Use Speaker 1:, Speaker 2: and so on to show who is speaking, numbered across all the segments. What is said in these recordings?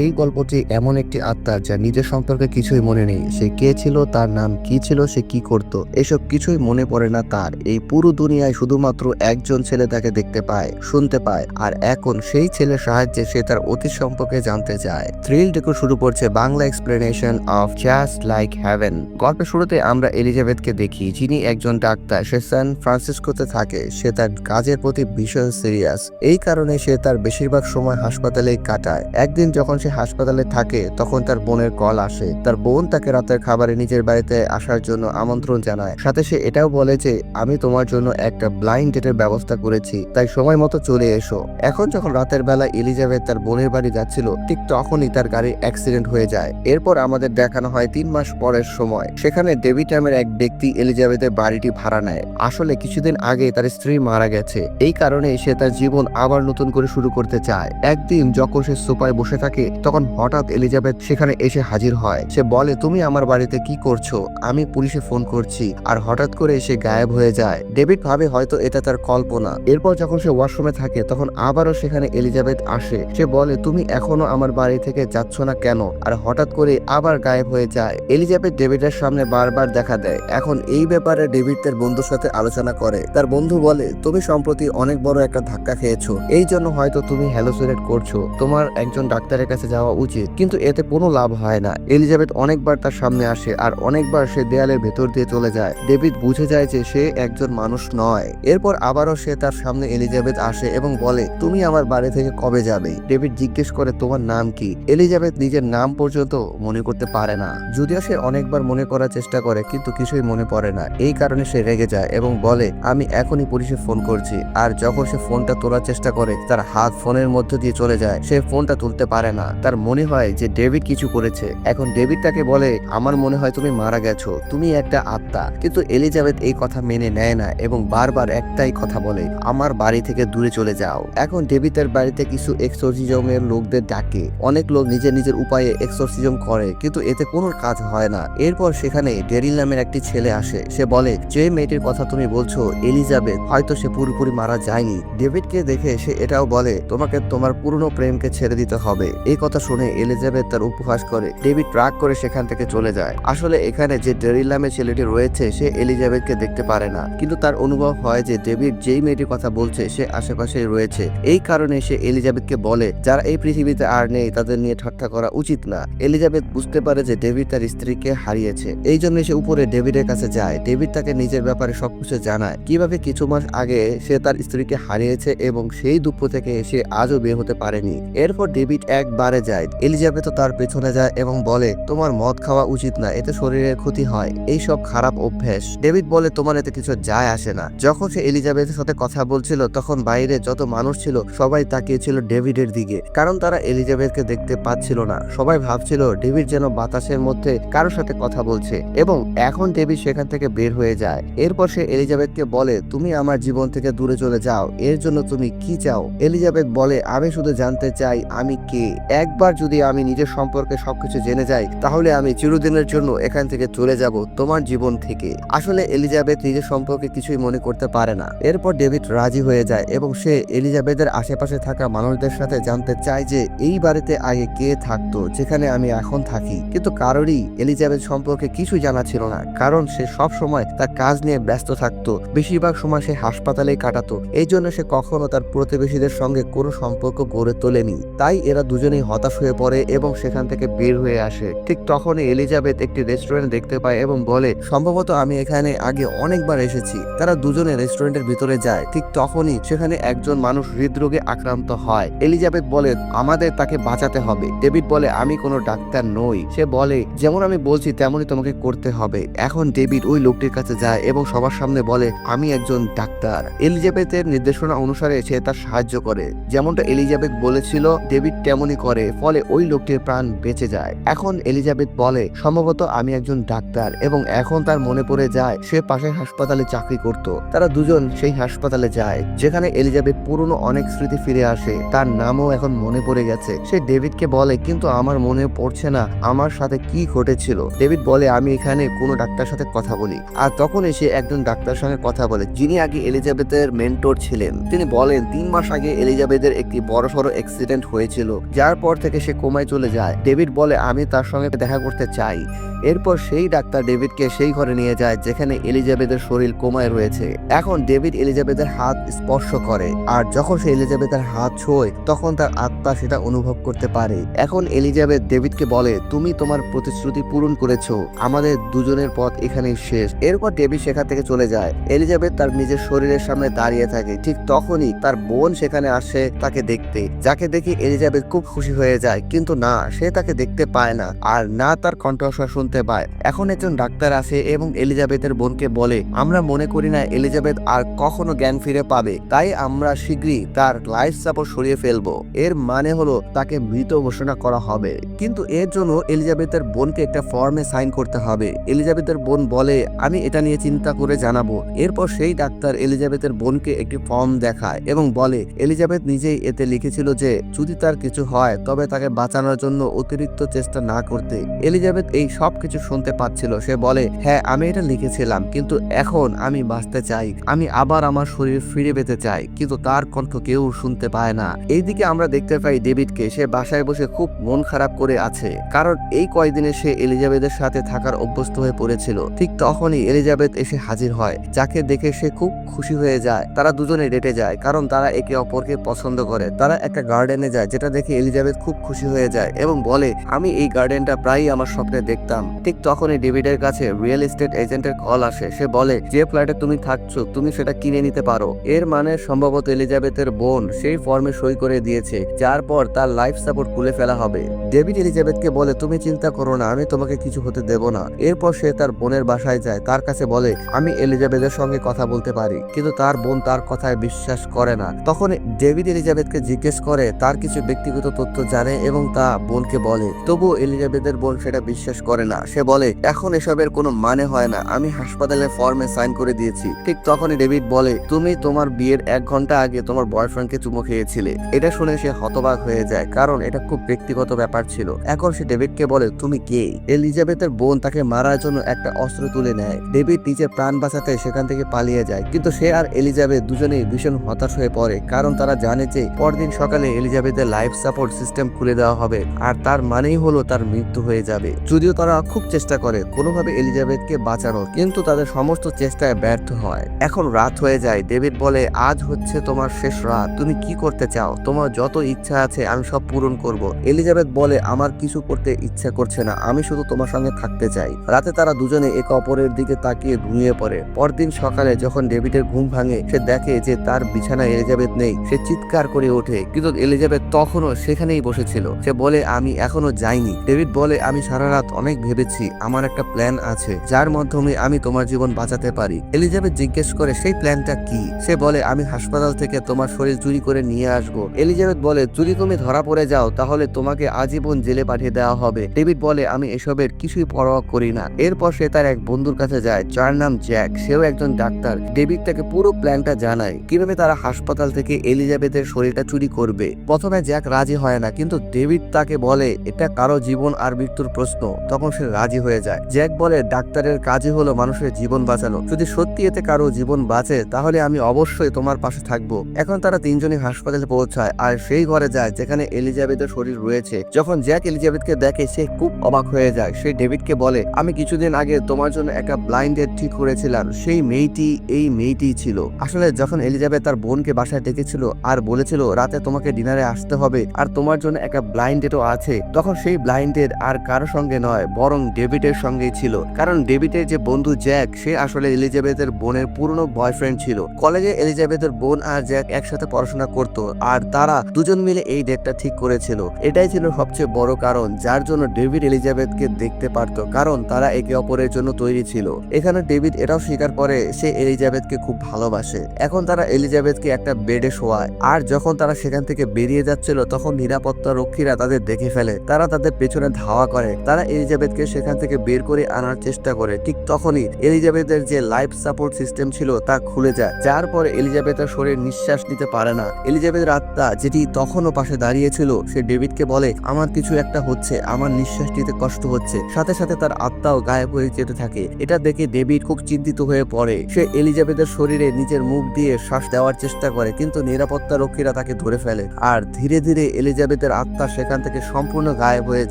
Speaker 1: এই গল্পটি এমন একটি আত্মা যা নিজের সম্পর্কে কিছুই মনে নেই। সে কে ছিল, তার নাম কি ছিল, সে কি করত, এসব কিছুই মনে পড়ে না তার। এই পুরো দুনিয়ায় শুধুমাত্র একজন ছেলে তাকে দেখতে পায়, শুনতে পায়, আর এখন সেই ছেলের সাহায্যে সে তার অতীত সম্পর্কে জানতে চায়। থ্রিল ডেকো শুরু করছে Bangla explanation of just like heaven গল্পের শুরুতে আমরা এলিজাবেথকে দেখি, যিনি একজন ডাক্তার। সে সান ফ্রান্সিসকোতে থাকে, সে তার কাজের প্রতি ভীষণ সিরিয়াস এই কারণে সে তার বেশিরভাগ সময় হাসপাতালেই কাটায়। একদিন যখন সে হাসপাতালে থাকে, তখন তার বোনের কল আসে। তার বোন তাকে রাতের খাবারে নিজের বাড়িতে আসার জন্য আমন্ত্রণ জানায়। সাথে সে এটাও বলে যে, আমি তোমার জন্য একটা ব্লাইন্ড ডেটের ব্যবস্থা করেছি, তাই সময় মতো চলে এসো। এখন যখন রাতের বেলা এলিজাবেথ তার বোনের বাড়ি যাচ্ছিল, ঠিক তখনই তার গাড়ি অ্যাক্সিডেন্ট হয়ে যায়। এরপর আমাদের দেখানো হয় তিন মাস পরের সময়। সেখানে ডেভিড নামের এক ব্যক্তি এলিজাবেথের বাড়িটি ভাড়া নেয়। আসলে কিছুদিন আগে তার স্ত্রী মারা গেছে। এই কারণে সে তার জীবন আবার নতুন করে শুরু করতে চায়। একদিন যখন সে সোফায় বসে থাকে তখন হঠাৎ এলিজাবেথ সেখানে এসে হাজির হয়। সে বলে, তুমি আমার বাড়িতে কি করছ? আমি পুলিশে ফোন করছি। আর হঠাৎ করে সে গায়েব হয়ে যায়। ডেভিড ভাবে হয়তো এটা তার কল্পনা। এরপর যখন সে ওয়াশরুমে থাকে, তখন আবারও সেখানে এলিজাবেথ আসে। সে বলে, তুমি এখনও আমার বাড়ি থেকে যাচ্ছ না কেন? আর হঠাৎ করে আবার গায়েব হয়ে যায়। এলিজাবেথ ডেভিডের সামনে বারবার দেখা দেয়। এখন এই ব্যাপারে ডেভিড তার বন্ধুর সাথে আলোচনা করে। তার বন্ধু বলে, তুমি সম্প্রতি অনেক বড় একটা ধাক্কা খেয়েছো। এই জন্য হয়তো তুমি হ্যালোসিনেট করছ। তোমার একজন ডাক্তারের কাছে যাওয়া উচিত। কিন্তু এতে কোনো লাভ হয় না। এলিজাবেথ অনেকবার তার সামনে আসে আর অনেকবার সে দেয়ালের ভেতর দিয়ে চলে যায়। ডেভিড বুঝে যায় যে সে একজন মানুষ নয়। এরপর আবারও সে তার সামনে এলিজাবেথ আসে এবং বলে, তুমি আমার বাড়ি থেকে কবে যাবে? ডেভিড জিজ্ঞেস করে, তোমার নাম কি? এলিজাবেথ নিজের নাম পর্যন্ত মনে করতে পারে না। যদিও সে অনেকবার মনে করার চেষ্টা করে, কিন্তু কিছুই মনে পড়ে না। এই কারণে সে রেগে যায় এবং বলে, আমি এখনই পুলিশে ফোন করছি। আর যখন সে ফোনটা তোলার চেষ্টা করে, তার হাত ফোনের মধ্য দিয়ে চলে যায়। সে ফোনটা তুলতে পারে না। তার মনে হয় যে ডেভিড কিছু করেছে। এখন ডেভিড তাকে বলে, আমার মনে হয় তুমি মারা গেছো। তুমি একটা আত্মা। কিন্তু এলিজাবেথ এই কথা মেনে নেয় না এবং বারবার একটাই কথা বলে, আমার বাড়ি থেকে দূরে চলে যাও। এখন ডেভিড তার বাড়িতে কিছু এক্সোরসিজমের লোকদের ডাকে। অনেক লোক নিজের নিজের উপায়ে এক্সোরসিজম করে, কিন্তু এতে কোনো কাজ হয় না। এরপর সেখানে ডেরিল নামের একটি ছেলে আসে। সে বলে, যে মেয়েটির কথা তুমি বলছো, এলিজাবেথ, হয়তো সে পুরোপুরি মারা যায়নি। ডেভিডকে দেখে সে এটাও বলে, তোমাকে তোমার পুরনো প্রেমকে ছেড়ে দিতে হবে। এই কথা শুনে এলিজাবেথ তার উপহাস করে, ডেভিড রাগ করে সেখান থেকে চলে যায়। আসলে এখানে যে ডেরিল নামের ছেলেটি রয়েছে, সে এলিজাবেথকে দেখতে পারে না। কিন্তু তার অনুভব হয় যে ডেভিড যেই মেয়েটির কথা বলছে, সে আশেপাশেই রয়েছে। এই কারণে সে এলিজাবেথকে বলে, যারা এই পৃথিবীতে আর নেই, তাদের নিয়ে ঠাট্টা করা উচিত না। এলিজাবেথ বুঝতে পারে যে ডেভিড তার স্ত্রীকে হারিয়েছে। এই জন্য সে উপরে ডেভিডের কাছে যায়। ডেভিড তাকে নিজের ব্যাপারে সবকিছু জানায়। কীভাবে কিছু মাস আগে সে তার স্ত্রীকে হারিয়েছে এবং সেই দুঃখ থেকে সে আজও বের হতে পারেনি। এরপর ডেভিড একবারে যায়। এলিজাবেথও তার পেছনে যায় এবং বলে, তোমার মদ খাওয়া উচিত না, এতে শরীরের ক্ষতি হয়। এই সব খারাপ অভ্যেস। ডেভিড বলে, তোমার এতে কিছু যায় আসে না। যখন সে এলিজাবেথের সাথে কথা বলছিল, তখন বাইরে যত মানুষ ছিল, সবাই তাকিয়েছিল ডেভিডের দিকে। কারণ তারা এলিজাবেথকে দেখতে পাচ্ছিল না। সবাই ভাবছিল, ডেভিড যেন বাতাসের মধ্যে কারোর সাথে কথা বলছে। এবং এখন ডেভিড সেখান থেকে বের হয়ে যায়। এরপর সে এলিজাবেথকে বলে, তুমি আমার জীবন থেকে দূরে চলে যাও। এর জন্য তুমি কি চাও? এলিজাবেথ বলে, আমি শুধু জানতে চাই, আমি কে? একবার যদি আমি নিজের সম্পর্কে সবকিছু জেনে যাই, তাহলে আমি চিরদিনের জন্য এখান থেকে চলে যাব তোমার জীবন থেকে। আসলে এলিজাবেথ নিজের সম্পর্কে কিছুই মনে করতে পারে না। এরপর ডেভিড রাজি হয়ে যায় এবং সে এলিজাবেথের আশেপাশে থাকা মানুষদের সাথে জানতে চায় যে এই বাড়িতে আগে কে থাকতো, যেখানে আমি এখন থাকি। কিন্তু কারোরই এলিজাবেথ সম্পর্কে কিছু জানা ছিল না, কারণ সে সব সময় তার কাজ নিয়ে ব্যস্ত থাকতো, বেশিরভাগ সময় সে হাসপাতালেই কাটাতো। এই জন্য সে কখনো তার প্রতিবেশীদের সঙ্গে কোনো সম্পর্ক গড়ে তোলেনি। তাই এরা দুজনেই হতাশ হয়ে পড়ে এবং সেখান থেকে বের হয়ে আসে। ঠিক তখনই এলিজাবেথ একটি রেস্টুরেন্ট দেখতে পায় এবং বলে, সম্ভবত আমি এখানে আগে অনেকবার এসেছি। তারা দুজনে রেস্টুরেন্টের ভিতরে যায়। ঠিক তখনই সেখানে একজন মানুষ হৃদরোগে আক্রান্ত হয়। এলিজাবেথ বলে, আমাদের তাকে বাঁচাতে হবে। ডেভিড বলে, আমি কোনো ডাক্তার নই। সে বলে, যেমন আমি বলছি, তেমনই তোমাকে করতে হবে। এখন ডেভিড ওই লোকটির কাছে যায় এবং সবার সামনে বলে, আমি একজন ডাক্তার। এলিজাবেথের নির্দেশনা অনুসারে সে তার সাহায্য করে। যেমনটা এলিজাবেথ বলেছিল, ডেভিড তেমনই করে। ফলে ওই লোকটির প্রাণ বেঁচে যায়। এখন এলিজাবেথ বলে, সম্ভবত আমি একজন ডাক্তার এবং এখন তার মনে পড়ে যায় সে পাশের হাসপাতালে চাকরি করত। তারা দুজন সেই হাসপাতালে যায়, যেখানে এলিজাবেথ পুরনো অনেক স্মৃতি ফিরে আসে। তার নামও এখন মনে পড়ে গেছে। সে ডেভিডকে বলে, কিন্তু আমার মনে পড়ছে না আমার সাথে কি ঘটেছিল। ডেভিড বলে, আমি এখানে কোনো ডাক্তার সাথে কথা বলি। আর তখন এসে একজন ডাক্তার সঙ্গে কথা বলে, যিনি আগে এলিজাবেথের মেন্টর ছিলেন। তিনি বলেন, তিন মাস আগে এলিজাবেথের একটি বড়সড় অ্যাক্সিডেন্ট হয়েছিল, যার তারপর থেকে সে কোমায় চলে যায়। ডেভিড বলে, আমি তার সঙ্গে দেখা করতে চাই। এরপর সেই ডাক্তার ডেভিডকে সেই ঘরে নিয়ে যায়, যেখানে এলিজাবেথের শরীর কোমায় রয়েছে। এখন ডেভিড এলিজাবেথের হাত স্পর্শ করে, আর যখন সে এলিজাবেথের হাত ছোঁয়, তখন তার আত্মা সেটা অনুভব করতে পারে। এখন এলিজাবেথ ডেভিডকে বলে, তুমি তোমার প্রতিশ্রুতি পূরণ করেছ। আমাদের দুজনের পথ এখানেই শেষ। এরপর ডেভিড সেখান থেকে চলে যায়। এলিজাবেথ তার নিজের শরীরের সামনে দাঁড়িয়ে থাকে। ঠিক তখনই তার বোন সেখানে আসে তাকে দেখতে। যাকে দেখে এলিজাবেথ খুব খুশি হয়ে যায়, কিন্তু না, সে তাকে দেখতে পায় না আর না তার কণ্ঠস্বর শুনতে পায়। এখন একজন ডাক্তার আসে এবং এলিজাবেথের বোনকে বলে, আমরা মনে করি না এলিজাবেথ আর কখনো জ্ঞান ফিরে পাবে, তাই আমরা শীঘ্রই তার লাইফ সাপোর্ট সরিয়ে ফেলব। এর মানে হলো তাকে মৃত ঘোষণা করা হবে। কিন্তু এর জন্য এলিজাবেথের বোনকে একটা ফর্মে সাইন করতে হবে। এলিজাবেথের বোন বলে, আমি এটা নিয়ে চিন্তা করে জানাব। এরপর সেই ডাক্তার এলিজাবেথের বোনকে একটি ফর্ম দেখায় এবং বলে, এলিজাবেথ নিজেই এতে লিখেছিল যে, যদি তার কিছু হয় তবে তাকে বাঁচানোর জন্য অতিরিক্ত চেষ্টা না করতে এলিজাবেথ এই সব কিছু শুনতে পাচ্ছিল। সে বলে হ্যাঁ আমি এটা লিখেছিলাম, কিন্তু এখন আমি বাঁচতে চাই। আমি আবার আমার শরীর ফিরে পেতে চাই, কিন্তু তার কণ্ঠ কেউ শুনতে পায় না। এইদিকে আমরা দেখতে পাই ডেভিডকে, সে বাসায় বসে খুব মন খারাপ করে আছে, কারণ এই কয়দিনে সে এলিজাবেথের সাথে থাকার অভ্যস্ত হয়ে পড়েছিল। ঠিক তখনই এলিজাবেথ এসে হাজির হয়, যাকে দেখে সে খুব খুশি হয়ে যায়। তারা দুজনে ডেটে যায়, কারণ তারা একে অপরকে পছন্দ করে। তারা একটা গার্ডেনে যায়, যেটা দেখে এলিজাবেথ খুব খুশি হয়ে যায় এবং বলে, আমি এই গার্ডেনটা প্রায়ই আমার স্বপ্নে দেখতাম। ঠিক তখনই ডেভিডের কাছে রিয়েল এস্টেট এজেন্টের কল আসে। সে বলে, যে ফ্ল্যাটে তুমি থাকছো, তুমি সেটা কিনে নিতে পারো। এর মানে সম্ভবত এলিজাবেথের বোন সেই ফর্মে সই করে দিয়েছে, যার পর তার লাইফ সাপোর্ট খুলে ফেলা হবে। ডেভিড এলিজাবেথকে বলে, তুমি চিন্তা করো না, আমি তোমাকে কিছু হতে দেব না। এরপর সে তার বোনের বাসায় যায়। তার কাছে বলে, আমি এলিজাবেথের সঙ্গে কথা বলতে পারি, কিন্তু তার বোন তার কথায় বিশ্বাস করে না। তখন ডেভিড এলিজাবেথকে জিজ্ঞেস করে, তার কিছু ব্যক্তিগত তথ্য জানে এবং তা বোনকে বলে। তবু এলিজাবেথের বোন সেটা বিশ্বাস করে না। সে বলে, এখন এসবের কোনো মানে হয় না। আমি হাসপাতালে ফর্মে সাইন করে দিয়েছি। ঠিক তখনই ডেভিড বলে, তুমি তোমার বিয়ের এক ঘণ্টা আগে তোমার বয়ফ্রেন্ডকে চুমো খেয়েছিলে। এটা শুনে সে হতবাক হয়ে যায়, কারণ এটা খুব ব্যক্তিগত ব্যাপার ছিল। এখন সে ডেভিডকে বলে, তুমি কে? এলিজাবেথের বোন তাকে মারার জন্য একটা অস্ত্র তুলে নেয়। ডেভিড নিজের প্রাণ বাঁচাতে সেখান থেকে পালিয়ে যায়। কিন্তু সে আর এলিজাবেথ দুজনেই ভীষণ হতাশ হয়ে পড়ে, কারণ তারা জানে যে পরদিন সকালে এলিজাবেথের লাইফ সাপোর্ট সিস্টেম খুলে দেওয়া হবে। আর তার মানেই হলো তার মৃত্যু হয়ে যাবে। যদিও তারা খুব চেষ্টা করে কোনোভাবে এলিজাবেথকে বাঁচানোর, কিন্তু তাদের সমস্ত চেষ্টায় ব্যর্থ হয়। এখন রাত হয়ে যায়। ডেভিড বলে, আজ হচ্ছে তোমার শেষ রাত। তুমি কি করতে চাও? তোমার যত ইচ্ছা আছে, আমি সব পূরণ করব। এলিজাবেথ বলে, আমার কিছু করতে ইচ্ছা করছে না। আমি শুধু তোমার সঙ্গে থাকতে চাই। রাতে তারা দুজনে একে অপরের দিকে তাকিয়ে ঘুমিয়ে পড়ে। পরদিন সকালে যখন ডেভিডের ঘুম ভাঙে, সে দেখে যে তার বিছানায় এলিজাবেথ নেই। সে চিৎকার করে ওঠে। কিন্তু এলিজাবেথ তখনও সেখানেই বসেছিল। সে বলে, আমি এখনও যাইনি। ডেভিড বলে, আমি সারা রাত অনেক ভেবেছি, আমার একটা প্ল্যান আছে, যার মাধ্যমে আমি তোমার জীবন বাঁচাতে পারি। এলিজাবেথ জিজ্ঞেস করে, সেই প্ল্যানটা কি? সে বলে, আমি হাসপাতাল থেকে তোমার শরীর চুরি করে নিয়ে আসব। এলিজাবেথ বলে, যদি তুমি ধরা পড়ে যাও, তাহলে তোমাকে আজীবন জেলে পাঠিয়ে দেওয়া হবে। ডেভিড বলে, আমি এসবের কিছুই পরোয়া করি না। এরপর সে তার এক বন্ধুর কাছে যায়, যার নাম জ্যাক। সেও একজন ডাক্তার। ডেভিড তাকে পুরো প্ল্যানটা জানায়, কীভাবে তারা হাসপাতাল থেকে এলিজাবেথের শরীরটা চুরি করবে। প্রথমে জ্যাক রাজি হয় না কিন্তু ডেভিড তাকে বলে, এটা কারও জীবন আর মৃত্যুর প্রশ্ন। তখন সে রাজি হয়ে যায়। জ্যাক বলে, ডাক্তারের কাজই হলো মানুষের জীবন বাঁচানো। যদি সত্যি এতে কারও জীবন বাঁচে, তাহলে আমি অবশ্যই তোমার পাশে থাকব। এখন তারা তিনজনই হাসপাতালে পৌঁছায়, আর সেই ঘরে যায় যেখানে এলিজাবেথের শরীর রয়েছে। যখন জ্যাক এলিজাবেথকে দেখে, সে খুব অবাক হয়ে যায়। সে ডেভিডকে বলে, আমি কিছুদিন আগে তোমার জন্য একটা ব্লাইন্ড ডেট ঠিক করেছিলাম। সেই মেয়েটি, এই মেয়েটি ছিল। আসলে যখন এলিজাবেথ তার বোনকে বাসায় ডেকেছিল আর বলেছিল, রাতে তোমাকে ডিনারে আসতে হবে, আর তোমার জন্য একটা ব্লাইন্ড ডেটও আছে। তখন সেই ব্লাইন্ড আর কারও সঙ্গে নয়, বরং ডেভিডের সঙ্গেই ছিল। কারণ ডেভিডের যে বন্ধু জ্যাক, সে আসলে এলিজাবেথের বোনের পুরনো বয়ফ্রেন্ড ছিল। কলেজে এলিজাবেথের বোন আর জ্যাক একসাথে পড়াশোনা করত, আর তারা দুজন মিলে এই ডেটটা ঠিক করেছিল। এটাই ছিল সবচেয়ে বড় কারণ, যার জন্য ডেভিড এলিজাবেথকে দেখতে পারত, কারণ তারা একে অপরের জন্য তৈরি ছিল। এখানে ডেভিড এটাও স্বীকার করে, সে এলিজাবেথকে খুব ভালোবাসে। এখন তারা এলিজাবেথকে একটা বেডে শোয়ায়, আর যখন তারা সেখান থেকে বেরিয়ে যাচ্ছিল, তখন নিরাপত্তা রক্ষীরা তাদের দেখে ফেলে। তারা তাদের পেছনে ধাওয়া করে। তারা এলিজাবেথকে সেখান থেকে বের করে আনার চেষ্টা করে। ঠিক তখনই এলিজাবেথের যে লাইফ সাপোর্ট সিস্টেম ছিল তা খুলে যায়। যার পরে এলিজাবেথের শরীর নিঃশ্বাস নিতে পারে না। এলিজাবেথের আত্মা যেটি তখনও পাশে দাঁড়িয়েছিল, সে ডেভিডকে বলে, আমার কিছু একটা হচ্ছে। আমার নিঃশ্বাস নিতে কষ্ট হচ্ছে। সাথে সাথে তার আত্মাও গায়েব হয়ে যেতে থাকে। এটা দেখে ডেভিড খুব চিন্তিত হয়ে পড়ে। সে এলিজাবেথের শরীরে নিজের মুখ দিয়ে শ্বাস দেওয়ার চেষ্টা করে, কিন্তু নিরাপত্তা রক্ষীরা তাকে ধরে ফেলে। আর ধীরে ধীরে এলিজাবেথ এলিজাবেথের আত্মা সেখান থেকে সম্পূর্ণ গায়েব হয়ে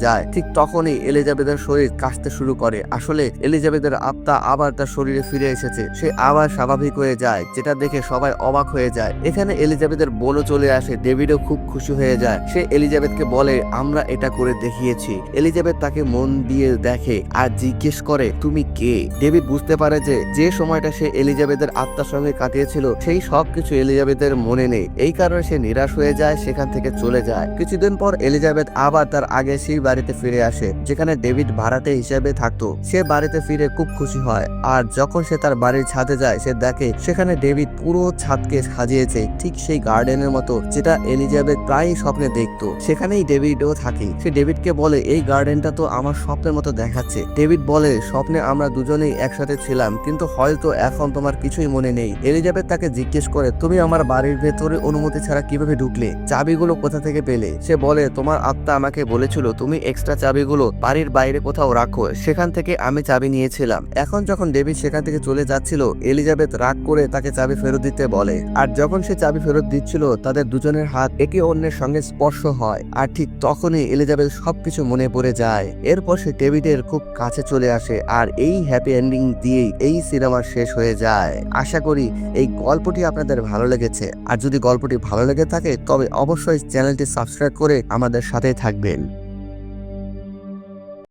Speaker 1: যায়। ঠিক তখনই এলিজাবেথের শরীর কাশতে শুরু করে। আসলে এলিজাবেথের আত্মা আবার তার শরীরে ফিরে এসেছে। সে আবার স্বাভাবিক হয়ে যায়, যেটা দেখে সবাই অবাক হয়ে যায়। এখানে এলিজাবেথের বোনও চলে আসে, ডেভিডও খুব খুশি হয়ে যায়। সে এলিজাবেথকে বলে, আমরা এটা করে দেখিয়েছি। এলিজাবেথ তাকে মন দিয়ে দেখে আর জিজ্ঞেস করে, তুমি কে? ডেভিড বুঝতে পারে যে যে সময়টা সে এলিজাবেথের আত্মার সঙ্গে কাটিয়েছিল, সেই সব কিছু এলিজাবেথের মনে নেই। এই কারণে সে নিরাশ হয়ে যায়, সেখান থেকে চলে যায়। কিছুদিন পর এলিজাবেথ আবার তার আগে সেই বাড়িতে ফিরে আসে, যেখানে ডেভিড ভাড়াটে হিসেবে থাকতো। সে বাড়িতে ফিরে খুব খুশি হয়, আর যখন সে তার বাড়ির ছাদে যায়, সে দেখে সেখানে ডেভিড পুরো ছাদকে সাজিয়েছে, ঠিক সেই গার্ডেনের মতো, যেটা এলিজাবেথ প্রায়ই স্বপ্নে দেখতো। সেখানেই ডেভিডও থাকে। সে ডেভিডকে বলে, এই গার্ডেনটা তো আমার স্বপ্নের মতো দেখাচ্ছে। ডেভিড বলে, স্বপ্নে আমরা দুজনেই একসাথে ছিলাম, কিন্তু হয়তো এখন তোমার কিছুই মনে নেই। এলিজাবেথ তাকে জিজ্ঞেস করে, তুমি আমার বাড়ির ভেতরে অনুমতি ছাড়া কীভাবে ঢুকলে? চাবিগুলো কোথা থেকে পেলে? সে বলে, তোমার আত্মা আমাকে বলেছিল, তুমি এক্সট্রা চাবিগুলো বাড়ির বাইরে কোথাও রাখো। সেখান থেকে আমি চাবি নিয়েছিলাম। এখন যখন ডেভিড সেখান থেকে চলে যাচ্ছিল, এলিজাবেথ রাগ করে তাকে চাবি ফেরত দিতে বলে। আর যখন সে চাবি ফেরত দিচ্ছিল, তাদের দুজনের হাত একে অন্যের সঙ্গে স্পর্শ হয়। আর ঠিক তখনই এলিজাবেথ সবকিছু মনে পড়ে যায়। এরপর সে ডেভিডের খুব কাছে চলে আসে, আর এই হ্যাপি এন্ডিং দিয়েই এই সিনেমা শেষ হয়ে যায়। আশা করি এই গল্পটি আপনাদের ভালো লেগেছে। আর যদি গল্পটি ভালো লেগে থাকে, তবে অবশ্যই চ্যানেলটি সাবস্ক্রাইব করে আমাদের সাথে থাকবেন।